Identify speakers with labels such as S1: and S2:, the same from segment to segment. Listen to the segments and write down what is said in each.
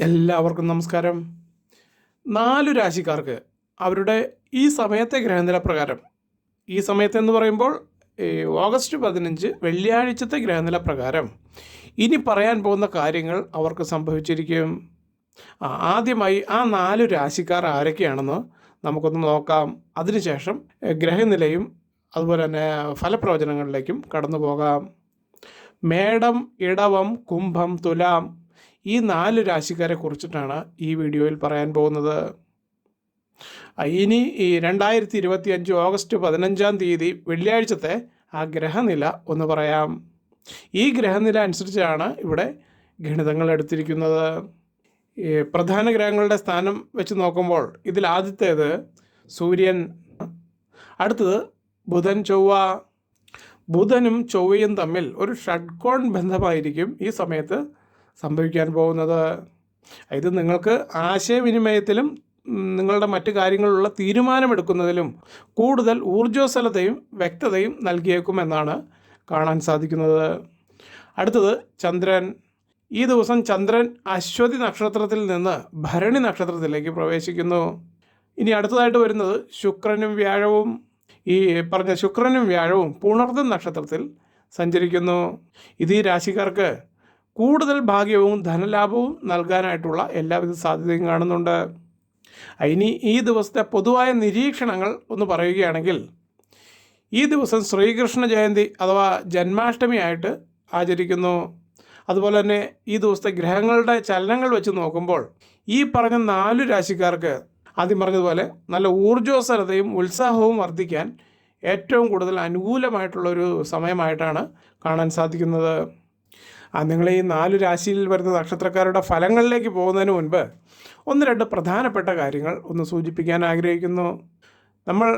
S1: എല്ലാവർക്കും നമസ്കാരം. നാലു രാശിക്കാർക്ക് അവരുടെ ഈ സമയത്തെ ഗ്രഹനില പ്രകാരം ഈ സമയത്ത് എന്ന് പറയുമ്പോൾ ഓഗസ്റ്റ് പതിനഞ്ച് വെള്ളിയാഴ്ചത്തെ ഗ്രഹനില പ്രകാരം ഇനി പറയാൻ പോകുന്ന കാര്യങ്ങൾ അവർക്ക് സംഭവിച്ചിരിക്കും. ആദ്യമായി ആ നാലു രാശിക്കാർ ആരൊക്കെയാണെന്ന് നമുക്കൊന്ന് നോക്കാം. അതിനുശേഷം ഗ്രഹനിലയും അതുപോലെ തന്നെ ഫലപ്രവചനങ്ങളിലേക്കും കടന്നു പോകാം മേടം ഇടവം കുംഭം തുലാം ഈ നാല് രാശിക്കാരെ കുറിച്ചിട്ടാണ് ഈ വീഡിയോയിൽ പറയാൻ പോകുന്നത്. ഇനി ഈ രണ്ടായിരത്തി ഇരുപത്തി അഞ്ച് ഓഗസ്റ്റ് പതിനഞ്ചാം തീയതി വെള്ളിയാഴ്ചത്തെ ആ ഗ്രഹനില ഒന്ന് പറയാം. ഈ ഗ്രഹനില അനുസരിച്ചാണ് ഇവിടെ ഗണിതങ്ങൾ എടുത്തിരിക്കുന്നത്. പ്രധാന ഗ്രഹങ്ങളുടെ സ്ഥാനം വെച്ച് നോക്കുമ്പോൾ ഇതിൽ ആദ്യത്തേത് സൂര്യൻ അടുത്തത് ബുധൻ ചൊവ്വ. ബുധനും ചൊവ്വയും തമ്മിൽ ഒരു ഷഡ്കോൺ ബന്ധമായിരിക്കും ഈ സമയത്ത് സംഭവിക്കാൻ പോകുന്നത്. ഇത് നിങ്ങൾക്ക് ആശയവിനിമയത്തിലും നിങ്ങളുടെ മറ്റു കാര്യങ്ങളിലുള്ള തീരുമാനമെടുക്കുന്നതിലും കൂടുതൽ ഊർജസ്വലതയും വ്യക്തതയും നൽകിയേക്കുമെന്നാണ് കാണാൻ സാധിക്കുന്നത്. അടുത്തത് ചന്ദ്രൻ. ഈ ദിവസം ചന്ദ്രൻ അശ്വതി നക്ഷത്രത്തിൽ നിന്ന് ഭരണി നക്ഷത്രത്തിലേക്ക് പ്രവേശിക്കുന്നു. ഇനി അടുത്തതായിട്ട് വരുന്നത് ശുക്രനും വ്യാഴവും. ഈ പറഞ്ഞ ശുക്രനും വ്യാഴവും പുണർദം നക്ഷത്രത്തിൽ സഞ്ചരിക്കുന്നു. ഇത് ഈ രാശിക്കാർക്ക് കൂടുതൽ ഭാഗ്യവും ധനലാഭവും നൽകാനായിട്ടുള്ള എല്ലാവിധ സാധ്യതയും കാണുന്നുണ്ട്. ഇനി ഈ ദിവസത്തെ പൊതുവായ നിരീക്ഷണങ്ങൾ ഒന്ന് പറയുകയാണെങ്കിൽ ഈ ദിവസം ശ്രീകൃഷ്ണ ജയന്തി അഥവാ ജന്മാഷ്ടമിയായിട്ട് ആചരിക്കുന്നു. അതുപോലെ തന്നെ ഈ ദിവസത്തെ ഗ്രഹങ്ങളുടെ ചലനങ്ങൾ വെച്ച് നോക്കുമ്പോൾ ഈ പറഞ്ഞ നാലു രാശിക്കാർക്ക് ആദ്യം പറഞ്ഞതുപോലെ നല്ല ഊർജോസ്വലതയും ഉത്സാഹവും വർദ്ധിക്കാൻ ഏറ്റവും കൂടുതൽ അനുകൂലമായിട്ടുള്ളൊരു സമയമായിട്ടാണ് കാണാൻ സാധിക്കുന്നത്. നിങ്ങൾ ഈ നാല് രാശിയിൽ വരുന്ന നക്ഷത്രക്കാരുടെ ഫലങ്ങളിലേക്ക് പോകുന്നതിന് മുൻപ് ഒന്ന് രണ്ട് പ്രധാനപ്പെട്ട കാര്യങ്ങൾ ഒന്ന് സൂചിപ്പിക്കാൻ ആഗ്രഹിക്കുന്നു. നമ്മൾ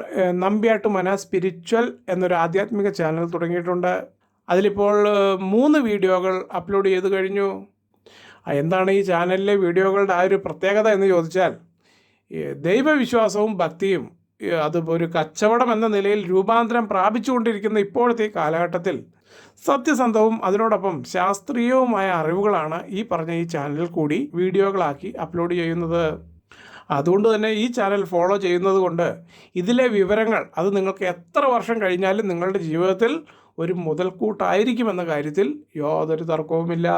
S1: നമ്പ്യാട്ട് മന സ്പിരിച്വൽ എന്നൊരു ആധ്യാത്മിക ചാനൽ തുടങ്ങിയിട്ടുണ്ട്. അതിലിപ്പോൾ മൂന്ന് വീഡിയോകൾ അപ്ലോഡ് ചെയ്ത് കഴിഞ്ഞു. എന്താണ് ഈ ചാനലിലെ വീഡിയോകളുടെ ആ ഒരു പ്രത്യേകത എന്ന് ചോദിച്ചാൽ ദൈവവിശ്വാസവും ഭക്തിയും അത് ഒരു കച്ചവടം എന്ന നിലയിൽ രൂപാന്തരം പ്രാപിച്ചുകൊണ്ടിരിക്കുന്ന ഇപ്പോഴത്തെ കാലഘട്ടത്തിൽ സത്യസന്ധവും അതിനോടൊപ്പം ശാസ്ത്രീയവുമായ അറിവുകളാണ് ഈ പറഞ്ഞ ഈ ചാനലിൽ കൂടി വീഡിയോകളാക്കി അപ്ലോഡ് ചെയ്യുന്നത്. അതുകൊണ്ട് തന്നെ ഈ ചാനൽ ഫോളോ ചെയ്യുന്നത് കൊണ്ട് ഇതിലെ വിവരങ്ങൾ അത് നിങ്ങൾക്ക് എത്ര വർഷം കഴിഞ്ഞാലും നിങ്ങളുടെ ജീവിതത്തിൽ ഒരു മുതൽക്കൂട്ടായിരിക്കുമെന്ന കാര്യത്തിൽ യാതൊരു തർക്കവുമില്ല.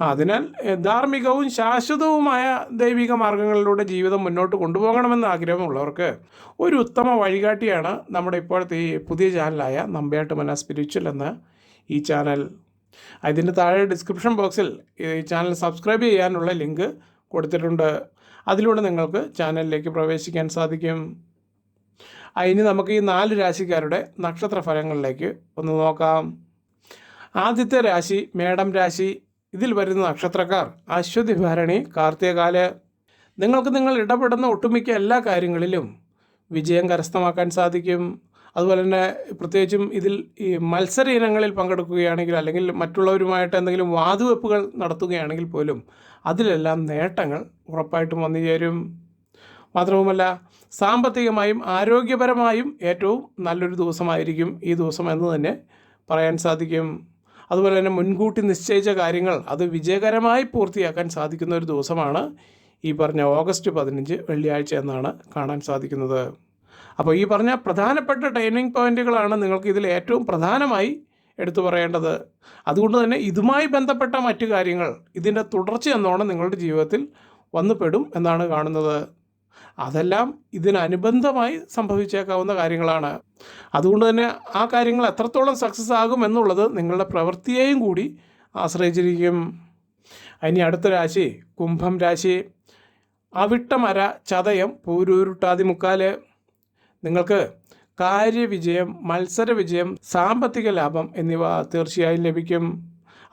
S1: അതിനാൽ ധാർമ്മികവും ശാശ്വതവുമായ ദൈവിക മാർഗങ്ങളിലൂടെ ജീവിതം മുന്നോട്ട് കൊണ്ടുപോകണമെന്ന് ആഗ്രഹമുള്ളവർക്ക് ഒരു ഉത്തമ വഴികാട്ടിയാണ് നമ്മുടെ ഇപ്പോഴത്തെ ഈ പുതിയ ചാനലായ നമ്പ്യാട്ട് മന സ്പിരിച്വൽ എന്ന ഈ ചാനൽ. അതിന്റെ താഴെ ഡിസ്ക്രിപ്ഷൻ ബോക്സിൽ ഈ ചാനൽ സബ്സ്ക്രൈബ് ചെയ്യാനുള്ള ലിങ്ക് കൊടുത്തിട്ടുണ്ട്. അതിലൂടെ നിങ്ങൾക്ക് ചാനലിലേക്ക് പ്രവേശിക്കാൻ സാധിക്കും. അതിന് നമുക്ക് ഈ നാല് രാശിക്കാരുടെ നക്ഷത്ര ഫലങ്ങളിലേക്ക് ഒന്ന് നോക്കാം. ആദ്യത്തെ രാശി മേടം രാശി ഇതിൽ വരുന്ന നക്ഷത്രക്കാർ അശ്വതി ഭരണി കാർത്തികകാൽ. നിങ്ങൾക്ക് നിങ്ങൾ ഇടപെടുന്ന ഒട്ടുമിക്ക എല്ലാ കാര്യങ്ങളിലും വിജയം കരസ്ഥമാക്കാൻ സാധിക്കും. അതുപോലെ തന്നെ പ്രത്യേകിച്ചും ഇതിൽ ഈ മത്സര ഇനങ്ങളിൽ പങ്കെടുക്കുകയാണെങ്കിൽ അല്ലെങ്കിൽ മറ്റുള്ളവരുമായിട്ട് എന്തെങ്കിലും വാതുവെപ്പുകൾ നടത്തുകയാണെങ്കിൽ പോലും അതിലെല്ലാം നേട്ടങ്ങൾ ഉറപ്പായിട്ടും വന്നു ചേരും. മാത്രവുമല്ല സാമ്പത്തികമായും ആരോഗ്യപരമായും ഏറ്റവും നല്ലൊരു ദിവസമായിരിക്കും ഈ ദിവസം എന്ന് തന്നെ പറയാൻ സാധിക്കും. അതുപോലെ തന്നെ മുൻകൂട്ടി നിശ്ചയിച്ച കാര്യങ്ങൾ അത് വിജയകരമായി പൂർത്തിയാക്കാൻ സാധിക്കുന്ന ഒരു ദിവസമാണ് ഈ പറഞ്ഞ ഓഗസ്റ്റ് പതിനഞ്ച് വെള്ളിയാഴ്ച എന്നാണ് കാണാൻ സാധിക്കുന്നത്. അപ്പോൾ ഈ പറഞ്ഞ പ്രധാനപ്പെട്ട ടേണിംഗ് പോയിന്റുകളാണ് നിങ്ങൾക്ക് ഇതിൽ ഏറ്റവും പ്രധാനമായി എടുത്തു പറയേണ്ടത്. അതുകൊണ്ട് തന്നെ ഇതുമായി ബന്ധപ്പെട്ട മറ്റു കാര്യങ്ങൾ ഇതിന്റെ തുടർച്ച എന്നോണം നിങ്ങളുടെ ജീവിതത്തിൽ വന്നുപെടും എന്നാണ് കാണുന്നത്. അതെല്ലാം ഇതിനനുബന്ധമായി സംഭവിച്ചേക്കാവുന്ന കാര്യങ്ങളാണ്. അതുകൊണ്ട് തന്നെ ആ കാര്യങ്ങൾ എത്രത്തോളം സക്സസ് ആകും എന്നുള്ളത് നിങ്ങളുടെ പ്രവൃത്തിയെയും കൂടി ആശ്രയിച്ചിരിക്കും. ഇനി അടുത്ത രാശി കുംഭം രാശി. അവിട്ടമര ചതയം പൂരൂരുട്ടാതി മുക്കാൽ നിങ്ങൾക്ക് കാര്യവിജയം മത്സര വിജയം സാമ്പത്തിക ലാഭം എന്നിവ തീർച്ചയായും ലഭിക്കും.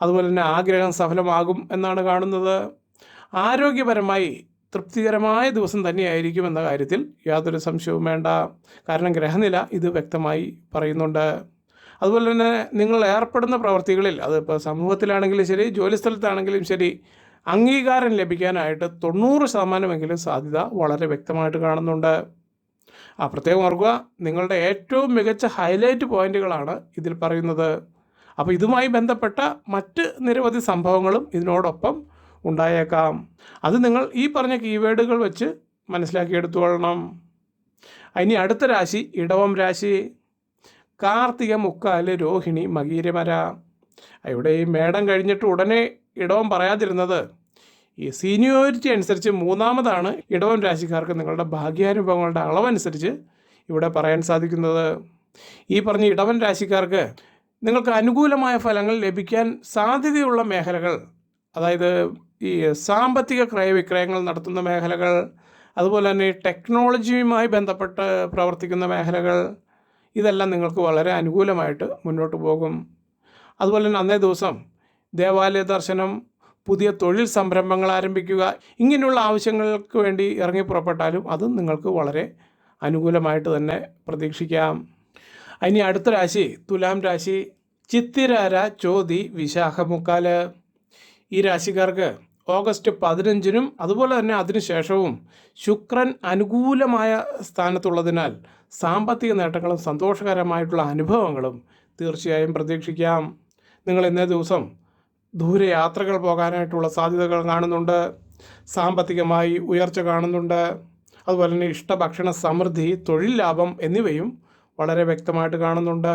S1: അതുപോലെ തന്നെ ആഗ്രഹം സഫലമാകും എന്നാണ് കാണുന്നത്. ആരോഗ്യപരമായി തൃപ്തികരമായ ദിവസം തന്നെയായിരിക്കും എന്ന കാര്യത്തിൽ യാതൊരു സംശയവും വേണ്ട. കാരണം ഗ്രഹനില ഇത് വ്യക്തമായി പറയുന്നുണ്ട്. അതുപോലെ തന്നെ നിങ്ങൾ ഏർപ്പെടുന്ന പ്രവർത്തികളിൽ അതിപ്പോൾ സമൂഹത്തിലാണെങ്കിലും ശരി ജോലിസ്ഥലത്താണെങ്കിലും ശരി അംഗീകാരം ലഭിക്കാനായിട്ട് തൊണ്ണൂറ് ശതമാനമെങ്കിലും സാധ്യത വളരെ വ്യക്തമായിട്ട് കാണുന്നുണ്ട്. ആ പ്രത്യേകം ഓർക്കുക നിങ്ങളുടെ ഏറ്റവും മികച്ച ഹൈലൈറ്റ് പോയിന്റുകളാണ് ഇതിൽ പറയുന്നത്. അപ്പോൾ ഇതുമായി ബന്ധപ്പെട്ട മറ്റ് നിരവധി സംഭവങ്ങളും ഇതിനോടൊപ്പം ഉണ്ടായേക്കാം. അത് നിങ്ങൾ ഈ പറഞ്ഞ കീവേഡുകൾ വെച്ച് മനസ്സിലാക്കിയെടുത്തുകൊള്ളണം. ഇനി അടുത്ത രാശി ഇടവം രാശി. കാർത്തിക മുക്കാൽ രോഹിണി മകീരമര. ഇവിടെ ഈ മേടം കഴിഞ്ഞിട്ട് ഉടനെ ഇടവം പറയാതിരുന്നത്. ഈ സീനിയോരിറ്റി അനുസരിച്ച് മൂന്നാമതാണ് ഇടവം രാശിക്കാർക്ക് നിങ്ങളുടെ ഭാഗ്യാനുഭവങ്ങളുടെ അളവനുസരിച്ച് ഇവിടെ പറയാൻ സാധിക്കുന്നത്. ഈ പറഞ്ഞ ഇടവൻ രാശിക്കാർക്ക് നിങ്ങൾക്ക് അനുകൂലമായ ഫലങ്ങൾ ലഭിക്കാൻ സാധ്യതയുള്ള മേഖലകൾ അതായത് ഈ സാമ്പത്തിക ക്രയവിക്രയങ്ങൾ നടത്തുന്ന മേഖലകൾ അതുപോലെ തന്നെ ടെക്നോളജിയുമായി ബന്ധപ്പെട്ട് പ്രവർത്തിക്കുന്ന മേഖലകൾ ഇതെല്ലാം നിങ്ങൾക്ക് വളരെ അനുകൂലമായിട്ട് മുന്നോട്ട് പോകും. അതുപോലെ തന്നെ അന്നേ ദിവസം ദേവാലയ ദർശനം പുതിയ തൊഴിൽ സംരംഭങ്ങൾ ആരംഭിക്കുക ഇങ്ങനെയുള്ള ആവശ്യങ്ങൾക്ക് വേണ്ടി ഇറങ്ങി പുറപ്പെട്ടാലും അതും നിങ്ങൾക്ക് വളരെ അനുകൂലമായിട്ട് തന്നെ പ്രതീക്ഷിക്കാം. ഇനി അടുത്ത രാശി തുലാം രാശി ചിത്തിരാര ചോതി വിശാഖമുക്കാൽ ഈ രാശിക്കാർക്ക് ഓഗസ്റ്റ് പതിനഞ്ചിനും അതുപോലെ തന്നെ അതിനുശേഷവും ശുക്രൻ അനുകൂലമായ സ്ഥാനത്തുള്ളതിനാൽ സാമ്പത്തിക നേട്ടങ്ങളും സന്തോഷകരമായിട്ടുള്ള അനുഭവങ്ങളും തീർച്ചയായും പ്രതീക്ഷിക്കാം. നിങ്ങൾ ഇന്നേ ദിവസം ദൂരയാത്രകൾ പോകാനായിട്ടുള്ള സാധ്യതകൾ കാണുന്നുണ്ട്. സാമ്പത്തികമായി ഉയർച്ച കാണുന്നുണ്ട്. അതുപോലെ തന്നെ ഇഷ്ടഭക്ഷണ സമൃദ്ധി തൊഴിൽ ലാഭം എന്നിവയും വളരെ വ്യക്തമായിട്ട് കാണുന്നുണ്ട്.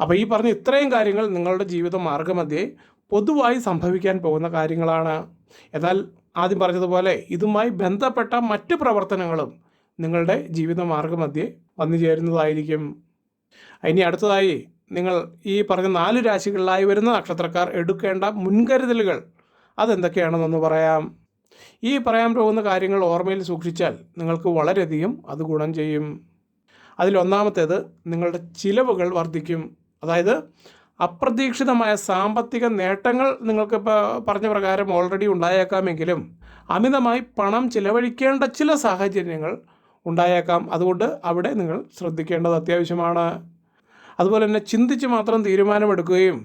S1: അപ്പോൾ ഈ പറഞ്ഞ ഇത്രയും കാര്യങ്ങൾ നിങ്ങളുടെ ജീവിത മാർഗമധ്യേ പൊതുവായി സംഭവിക്കാൻ പോകുന്ന കാര്യങ്ങളാണ്. എന്നാൽ ആദ്യം പറഞ്ഞതുപോലെ ഇതുമായി ബന്ധപ്പെട്ട മറ്റ് പ്രവർത്തനങ്ങളും നിങ്ങളുടെ ജീവിത മാർഗമധ്യേ വന്നു ചേരുന്നതായിരിക്കും. ഇനി അടുത്തതായി നിങ്ങൾ ഈ പറഞ്ഞ നാല് രാശികളിലായി വരുന്ന നക്ഷത്രക്കാർ എടുക്കേണ്ട മുൻകരുതലുകൾ അതെന്തൊക്കെയാണെന്നൊന്ന് പറയാം. ഈ പറയാൻ പോകുന്ന കാര്യങ്ങൾ ഓർമ്മയിൽ സൂക്ഷിച്ചാൽ നിങ്ങൾക്ക് വളരെയധികം അത് ഗുണം ചെയ്യും. അതിലൊന്നാമത്തേത് നിങ്ങളുടെ ചിലവുകൾ വർദ്ധിക്കും. അതായത് അപ്രതീക്ഷിതമായ സാമ്പത്തിക നേട്ടങ്ങൾ നിങ്ങൾക്ക് പറഞ്ഞ പ്രകാരം ഓൾറെഡി ഉണ്ടായേക്കാമെങ്കിലും അമിതമായി പണം ചിലവഴിക്കേണ്ട ചില സാഹചര്യങ്ങൾ ഉണ്ടായേക്കാം. അതുകൊണ്ട് അവിടെ നിങ്ങൾ ശ്രദ്ധിക്കേണ്ടത് അത്യാവശ്യമാണ്. അതുപോലെ തന്നെ ചിന്തിച്ച് മാത്രം തീരുമാനമെടുക്കുകയും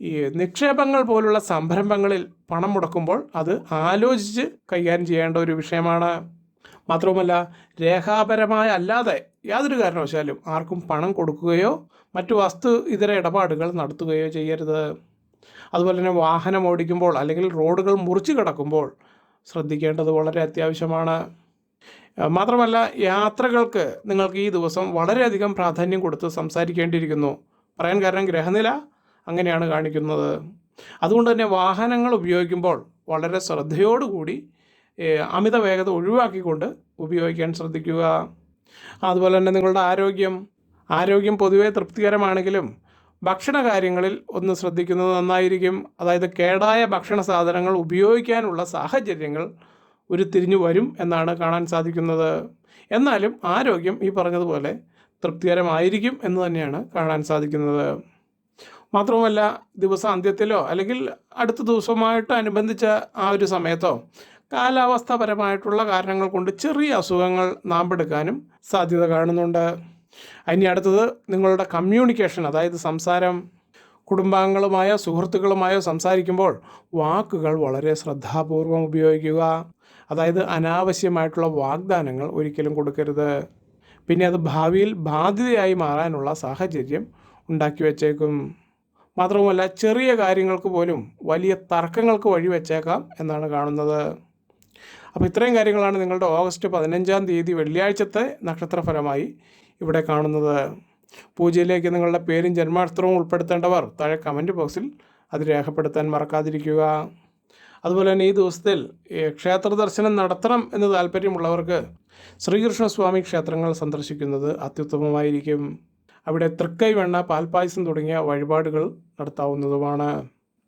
S1: ഈ നിക്ഷേപങ്ങൾ പോലുള്ള സംരംഭങ്ങളിൽ പണം മുടക്കുമ്പോൾ അത് ആലോചിച്ച് കൈകാര്യം ചെയ്യേണ്ട ഒരു വിഷയമാണ്. മാത്രവുമല്ല രേഖാപരമായ അല്ലാതെ യാതൊരു കാരണവശാലും ആർക്കും പണം കൊടുക്കുകയോ മറ്റു വസ്തു ഇതര ഇടപാടുകൾ നടത്തുകയോ ചെയ്യരുത്. അതുപോലെ തന്നെ വാഹനം ഓടിക്കുമ്പോൾ അല്ലെങ്കിൽ റോഡുകൾ മുറിച്ച് കിടക്കുമ്പോൾ ശ്രദ്ധിക്കേണ്ടത് വളരെ അത്യാവശ്യമാണ്. മാത്രമല്ല യാത്രകൾക്ക് നിങ്ങൾക്ക് ഈ ദിവസം വളരെയധികം പ്രാധാന്യം കൊടുത്ത് സംസാരിക്കേണ്ടിയിരിക്കുന്നു. പറയാൻ കാരണം ഗ്രഹനില അങ്ങനെയാണ് കാണിക്കുന്നത്. അതുകൊണ്ട് തന്നെ വാഹനങ്ങൾ ഉപയോഗിക്കുമ്പോൾ വളരെ ശ്രദ്ധയോടുകൂടി അമിത വേഗത ഒഴിവാക്കിക്കൊണ്ട് ഉപയോഗിക്കാൻ ശ്രദ്ധിക്കുക. അതുപോലെ തന്നെ നിങ്ങളുടെ ആരോഗ്യം ആരോഗ്യം പൊതുവേ തൃപ്തികരമാണെങ്കിലും ഭക്ഷണ കാര്യങ്ങളിൽ ഒന്ന് ശ്രദ്ധിക്കുന്നത് നന്നായിരിക്കും. അതായത് കേടായ ഭക്ഷണ സാധനങ്ങൾ ഉപയോഗിക്കാനുള്ള സാഹചര്യങ്ങൾ ഉരുത്തിരിഞ്ഞു വരും എന്നാണ് കാണാൻ സാധിക്കുന്നത്. എന്നാലും ആരോഗ്യം ഈ പറഞ്ഞതുപോലെ തൃപ്തികരമായിരിക്കും എന്ന് തന്നെയാണ് കാണാൻ സാധിക്കുന്നത്. മാത്രവുമല്ല ദിവസാന്ത്യത്തിലോ അല്ലെങ്കിൽ അടുത്ത ദിവസമായിട്ട് അനുബന്ധിച്ച ആ ഒരു സമയത്തോ കാലാവസ്ഥാപരമായിട്ടുള്ള കാരണങ്ങൾ കൊണ്ട് ചെറിയ അസുഖങ്ങൾ നാമ്പെടുക്കാനും സാധ്യത കാണുന്നുണ്ട്. ഇനി അടുത്തത് നിങ്ങളുടെ കമ്മ്യൂണിക്കേഷൻ അതായത് സംസാരം. കുടുംബാംഗങ്ങളുമായോ സുഹൃത്തുക്കളുമായോ സംസാരിക്കുമ്പോൾ വാക്കുകൾ വളരെ ശ്രദ്ധാപൂർവം ഉപയോഗിക്കുക. അതായത് അനാവശ്യമായിട്ടുള്ള വാഗ്ദാനങ്ങൾ ഒരിക്കലും കൊടുക്കരുത്. പിന്നെ അത് ഭാവിയിൽ ബാധ്യതയായി മാറാനുള്ള സാഹചര്യം ഉണ്ടാക്കി വച്ചേക്കും. മാത്രവുമല്ല ചെറിയ കാര്യങ്ങൾക്ക് പോലും വലിയ തർക്കങ്ങൾക്ക് വഴിവെച്ചേക്കാം എന്നാണ് കാണുന്നത്. അപ്പോൾ ഇത്രയും കാര്യങ്ങളാണ് നിങ്ങളുടെ ഓഗസ്റ്റ് പതിനഞ്ചാം തീയതി വെള്ളിയാഴ്ചത്തെ നക്ഷത്രഫലമായി ഇവിടെ കാണുന്നത്. പൂജയിലേക്ക് നിങ്ങളുടെ പേരും ജന്മാക്ഷരവും ഉൾപ്പെടുത്തേണ്ടവർ താഴെ കമന്റ് ബോക്സിൽ അത് രേഖപ്പെടുത്താൻ മറക്കാതിരിക്കുക. അതുപോലെ തന്നെ ഈ ദിവസത്തിൽ ക്ഷേത്ര ദർശനം നടത്തണം എന്ന് താല്പര്യമുള്ളവർക്ക് ശ്രീകൃഷ്ണസ്വാമി ക്ഷേത്രങ്ങൾ സന്ദർശിക്കുന്നത് അത്യുത്തമമായിരിക്കും. അവിടെ തൃക്കൈ വെണ്ണ പാൽപ്പായസം തുടങ്ങിയ വഴിപാടുകൾ നടത്താവുന്നതുമാണ്.